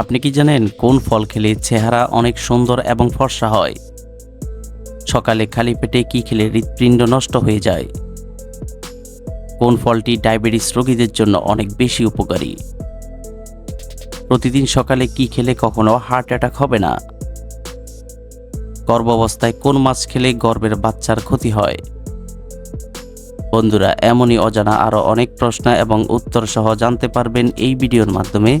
আপনি কি জানেন কোন ফল খেলে চেহারা অনেক সুন্দর এবং ফর্সা হয়? সকালে খালি পেটে কি খেলে হৃৎপিণ্ড নষ্ট হয়ে যায়? কোন ফলটি ডায়াবেটিস রোগীদের জন্য অনেক বেশি উপকারী? প্রতিদিন সকালে কি খেলে কখনো হার্ট অ্যাটাক হবে না? গর্ভাবস্থায় কোন মাছ খেলে গর্ভের বাচ্চার ক্ষতি হয়? বন্ধুরা, এমনই অজানা আরও অনেক প্রশ্ন এবং উত্তর সহ জানতে পারবেন এই ভিডিওর মাধ্যমে।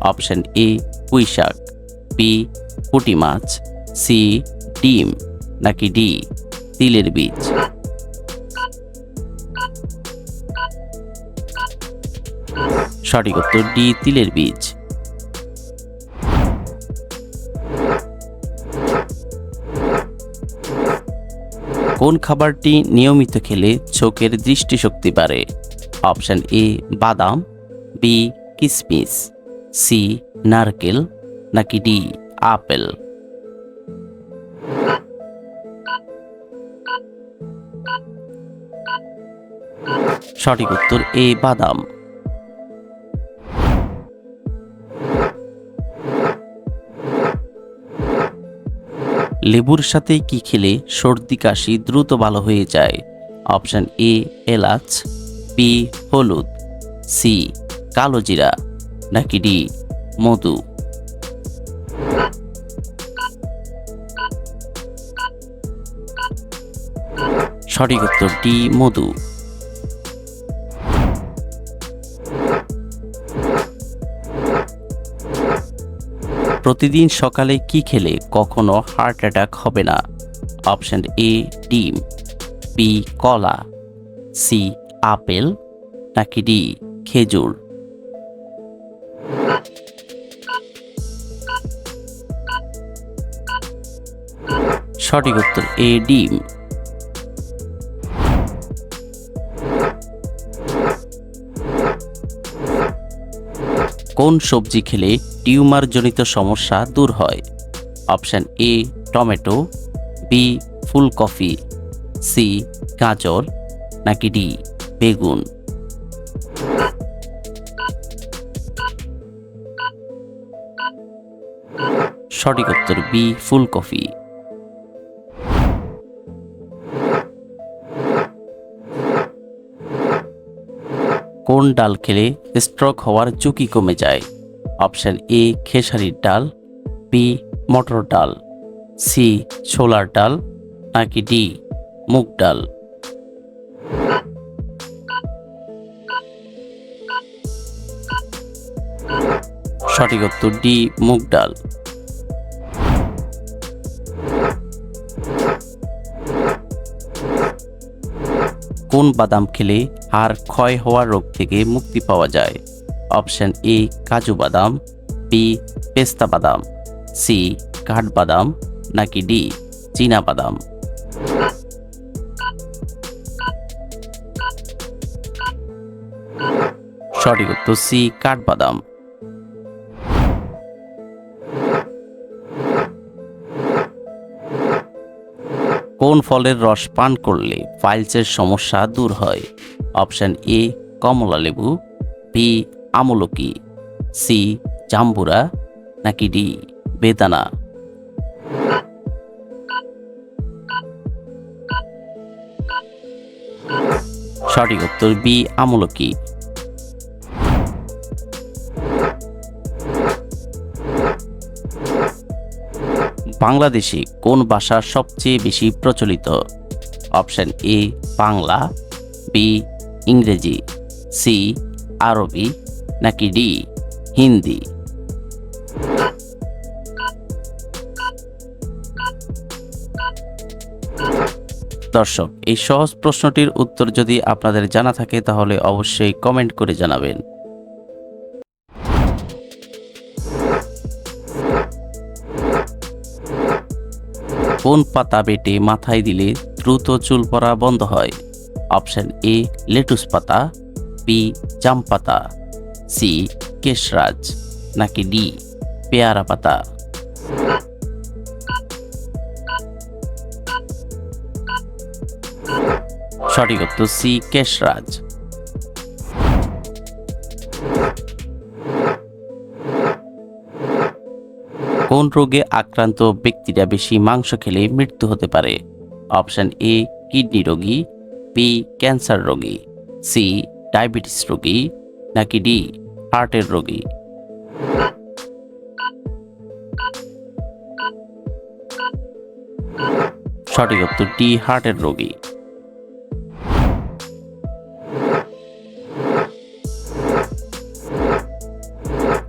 অপশন এ, পুঁই শাক, বি, পুঁটি মাছ, সি, ডিম, নাকি ডি, তিলের বীজ। সঠিক উত্তর ডি, তিলের বীজ। কোন খাবারটি নিয়মিত খেলে চোখের দৃষ্টিশক্তি বাড়ে? অপশন এ, বাদাম, বি, কিসমিস। সি, নারকেল, নাকি ডি, আপেল? সঠিক উত্তর, এ, বাদাম। লেবুর সাথে কি খেলে সর্দি কাশি দ্রুত ভালো হয়ে যায়? অপশন এ, এলাচ, বি, হলুদ, সি, কালো জিরা। নাকি ডি? মধু। সঠিক উত্তর ডি, মধু। প্রতিদিন সকালে কি খেলে কখনো হার্ট অ্যাটাক হবে না? অপশন এ, ডিম। বি, কলা। C, apple. নাকি ডি, খেজুর। সঠিক উত্তর, এ ডিম। কোন সবজি খেলে টিউমার জনিত সমস্যা দূর হয়? অপশান এ, টমেটো, বি, ফুলকপি, সি, গাজর, নাকি ডি, বেগুন? সঠিক উত্তর বি ফুলকপি কোন ডাল খেলে স্ট্রোক হওয়ার ঝুঁকি কমে যায়? অপশন এ খেসারির ডাল বি মটর ডাল সি ছোলার ডাল, নাকি ডি মুগ ডাল? সঠিক উত্তর ডি মুগ ডাল। কোন বাদাম খেলে হাড় ক্ষয় হওয়ার রোগ থেকে মুক্তি পাওয়া যায়? অপশন এ, কাজু বাদাম, বি, পেস্তা বাদাম, সি কাঠবাদাম নাকি ডি, চীনা বাদাম। সঠিক উত্তর সি কাঠবাদাম কোন ফলের রস পান করলে ফাইলসের সমস্যা দূর হয়? অপশন এ, কমলা লেবু বি আমলকি সি জাম্বুরা, নাকি ডি বেদানা? সঠিক উত্তর বি আমলকি। বাংলাদেশে কোন ভাষা সবচেয়ে বেশি প্রচলিত? অপশন এ, বাংলা, বি, ইংরেজি, সি, আরবি, নাকি ডি, হিন্দি? দর্শক, এই সহজ প্রশ্নটির উত্তর যদি আপনাদের জানা থাকে, তাহলে অবশ্যই কমেন্ট করে জানাবেন। কোন পাতা বেটে মাথায় দিলে দ্রুত চুল পড়া বন্ধ হয়? অপশন এ, লেটুস পাতা বি জাম পাতা সি কেশরাজ, নাকি ডি পেয়ারা পাতা? সঠিক উত্তর সি কেশরাজ। কোন রোগে আক্রান্ত ব্যক্তিরা বেশি মাংস খেলে মৃত্যু হতে পারে? অপশান এ, কিডনি রোগী, বি, ক্যান্সার রোগী, সি, ডায়াবেটিস রোগী, নাকি ডি, হার্টের রোগী? সঠিক উত্তর ডি, হার্টের রোগী।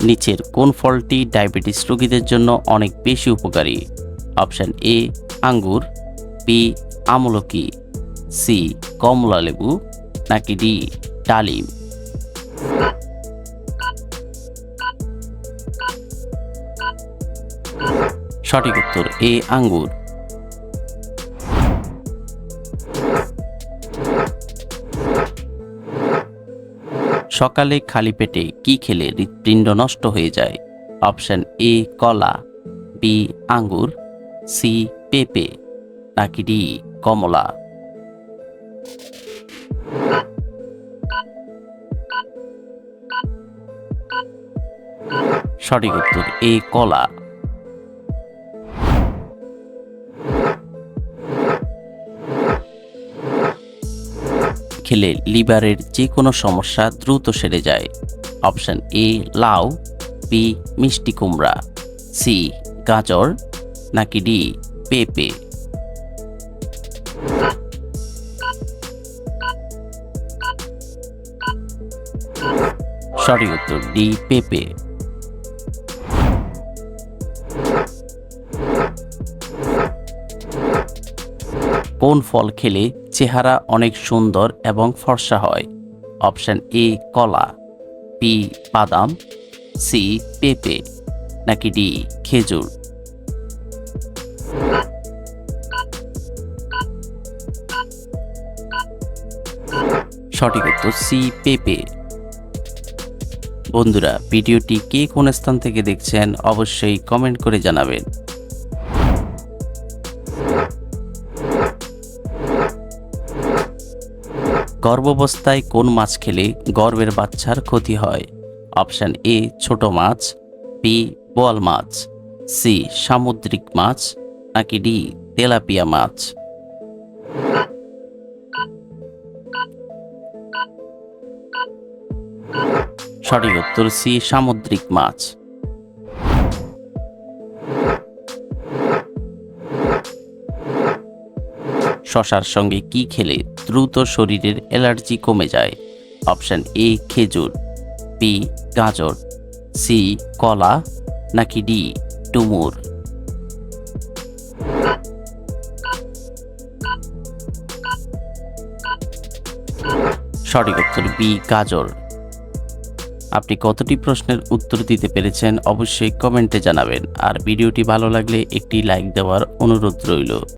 নিচের কোন ফলটি ডায়াবেটিস রোগীদের জন্য অনেক বেশি উপকারী? অপশন এ, আঙ্গুর, বি, আমলকি, সি, কমলা লেবু, নাকি ডি, ডালিম। সঠিক উত্তর এ, আঙ্গুর। সকালে খালি পেটে কি খেলে হৃৎপিণ্ড নষ্ট হয়ে যায়? অপশন এ, কলা, বি, আঙ্গুর, সি, পেঁপে, নাকি ডি, কমলা। সঠিক উত্তর এ, কলা। খেলে লিভারের যে কোনো সমস্যা দ্রুত সেরে যায়। অপশন এ, লাউ বি মিষ্টি কুমড়া সি গাজর, নাকি ডি পেঁপে। সঠিক উত্তর ডি পেঁপে। কোন ফল খেলে চেহারা অনেক সুন্দর এবং ফর্সা হয়। অপশান এ, কলা। বি, বাদাম। সি, পেঁপে নাকি ডি, খেজুর। সঠিক উত্তর সি, পেঁপে। বন্ধুরা, ভিডিওটি কে কোন স্থান থেকে দেখছেন অবশ্যই কমেন্ট করে জানাবেন। গর্ভাবস্থায় কোন মাছ খেলে গর্ভের বাচ্চার ক্ষতি হয়? অপশান এ, ছোট মাছ, বি বোয়াল মাছ, সি, সামুদ্রিক মাছ, নাকি ডি, তেলাপিয়া মাছ। সঠিক উত্তর সি, সামুদ্রিক মাছ। শশার সঙ্গে কি খেলে দ্রুত শরীরের অ্যালার্জি কমে যায়? অপশন এ, খেজুর, বি, গাজর, সি, কলা, নাকি ডি ডুমুর সঠিক উত্তর বি, গাজর। আপনি কতটি প্রশ্নের উত্তর দিতে পেরেছেন অবশ্যই কমেন্টে জানাবেন। আর ভিডিওটি ভালো লাগলে একটি লাইক দেওয়ার অনুরোধ রইল।